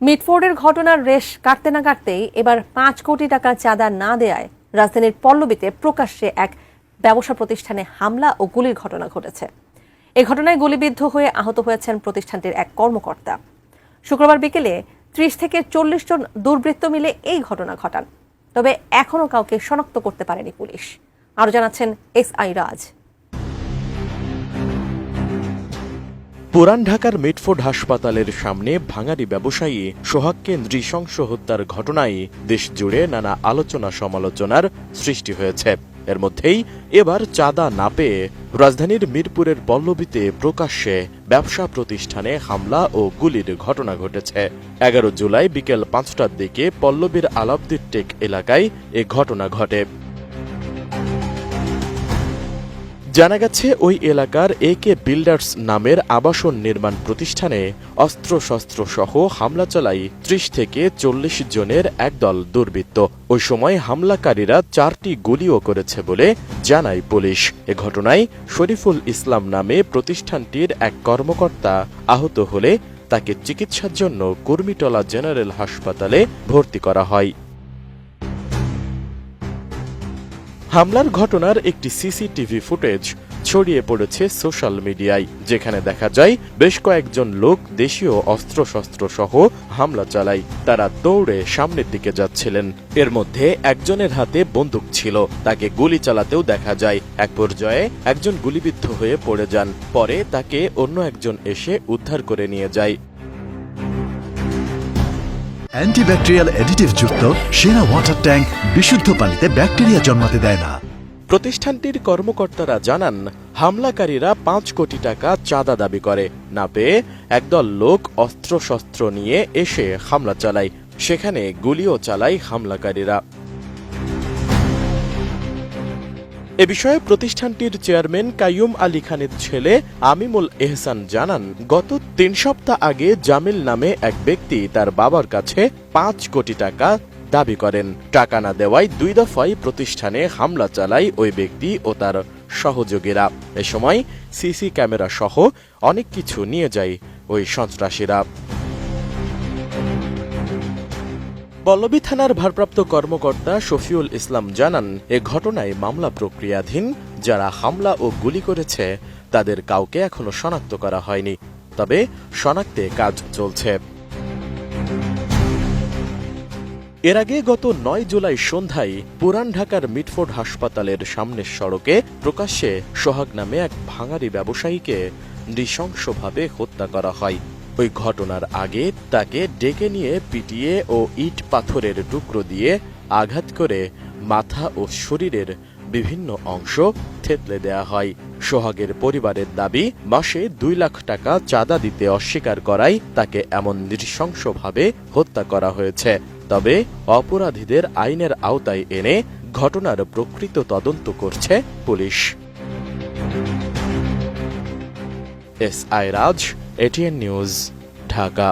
মিটফোর্ডের ঘটনার রেশ কাটতে না কাটতেই এবার পাঁচ কোটি টাকা চাঁদা না দেয়ায় রাজধানীর পল্লবীতে প্রকাশ্যে এক ব্যবসা প্রতিষ্ঠানে হামলা ও গুলির ঘটনা ঘটেছে। এ ঘটনায় গুলিবিদ্ধ হয়ে আহত হয়েছেন প্রতিষ্ঠানটির এক কর্মকর্তা। শুক্রবার বিকেলে ত্রিশ থেকে চল্লিশ জন দুর্বৃত্ত মিলে এই ঘটনা ঘটান। তবে এখনও কাউকে শনাক্ত করতে পারেনি পুলিশ। আরও জানাচ্ছেন এস আই রাজ। পুরান ঢাকার মিটফোর্ড হাসপাতালের সামনে ভাঙারি ব্যবসায়ী সোহাগকে নৃশংস হত্যার ঘটনায় দেশ জুড়ে নানা আলোচনা সমালোচনার সৃষ্টি হয়েছে। এর মধ্যেই এবার চাঁদা না পেয়ে রাজধানীর মিরপুরের পল্লবীতে প্রকাশ্যে ব্যবসা প্রতিষ্ঠানে হামলা ও গুলির ঘটনা ঘটেছে। এগারো জুলাই বিকেল পাঁচটার দিকে পল্লবীর আলাবদির টেক এলাকায় এ ঘটনা ঘটে। জানা গেছে, ওই এলাকার এ কে বিল্ডার্স নামের আবাসন নির্মাণ প্রতিষ্ঠানে অস্ত্রশস্ত্র সহ হামলা চালায় ত্রিশ থেকে চল্লিশ জনের একদল দুর্বৃত্ত। ওই সময় হামলাকারীরা চারটি গুলিও করেছে বলে জানায় পুলিশ। এ ঘটনায় শরীফুল ইসলাম নামে প্রতিষ্ঠানটির এক কর্মকর্তা আহত হলে তাকে চিকিৎসার জন্য কুর্মিটলা জেনারেল হাসপাতালে ভর্তি করা হয়। হামলার ঘটনার একটি সিসিটিভি ফুটেজ ছড়িয়ে পড়েছে সোশ্যাল মিডিয়ায়, যেখানে দেখা যায় বেশ কয়েকজন লোক দেশীয় অস্ত্রশস্ত্র সহ হামলা চালায়। তারা দৌড়ে সামনের দিকে যাচ্ছিলেন। এর মধ্যে একজনের হাতে বন্দুক ছিল। তাকে গুলি চালাতেও দেখা যায়। এক পর্যায়ে একজন গুলিবিদ্ধ হয়ে পড়ে যান। পরে তাকে অন্য একজন এসে উদ্ধার করে নিয়ে যায়। অ্যান্টিব্যাকটেরিয়াল অ্যাডিটিভ যুক্ত সেরা ওয়াটার ট্যাঙ্ক বিশুদ্ধ পানিতে ব্যাকটেরিয়া জন্মাতে দেয় না। প্রতিষ্ঠানটির কর্মকর্তারা জানান, হামলাকারীরা পাঁচ কোটি টাকা চাঁদা দাবি করে। না পেয়ে একদল লোক অস্ত্রশস্ত্র নিয়ে এসে হামলা চালায়। সেখানে গুলিও চালায় হামলাকারীরা। এ বিষয়ে প্রতিষ্ঠানটির চেয়ারম্যান কাইয়ুম আলী খানের ছেলে আমিমুল এহসান জানান, গত তিন সপ্তাহ আগে জামিল নামে এক ব্যক্তি তার বাবার কাছে পাঁচ কোটি টাকা দাবি করেন। টাকা না দেওয়ায় দুই দফায় প্রতিষ্ঠানে হামলা চালায় ওই ব্যক্তি ও তার সহযোগীরা। এ সময় সিসি ক্যামেরা সহ অনেক কিছু নিয়ে যায় ওই সন্ত্রাসীরা। পল্লবী থানার ভারপ্রাপ্ত কর্মকর্তা শফিউল ইসলাম জানান, এ ঘটনায় মামলা প্রক্রিয়াধীন, যারা হামলা ও গুলি করেছে, তাদের কাউকে এখনও শনাক্ত করা হয়নি। তবে শনাক্তে কাজ চলছে। এর আগে গত নয় জুলাই সন্ধ্যায় পুরান ঢাকার মিটফোর্ড হাসপাতালের সামনের সড়কে প্রকাশ্যে সোহাগ নামে এক ভাঙারি ব্যবসায়ীকে নৃশংসভাবে হত্যা করা হয়। ওই ঘটনার আগে তাকে ডেকে নিয়ে পিটিয়ে ও ইট পাথরের টুকরো দিয়ে আঘাত করে মাথা ও শরীরের বিভিন্ন অংশ থেতলে দেয়া হয়। সোহাগের পরিবারের দাবি, মাসে দুই লাখ টাকা চাঁদা দিতে অস্বীকার করায় তাকে এমন নৃশংসভাবে হত্যা করা হয়েছে। তবে অপরাধীদের আইনের আওতায় এনে ঘটনার প্রকৃত তদন্ত করছে police. S I Raj ATN news Dhaka.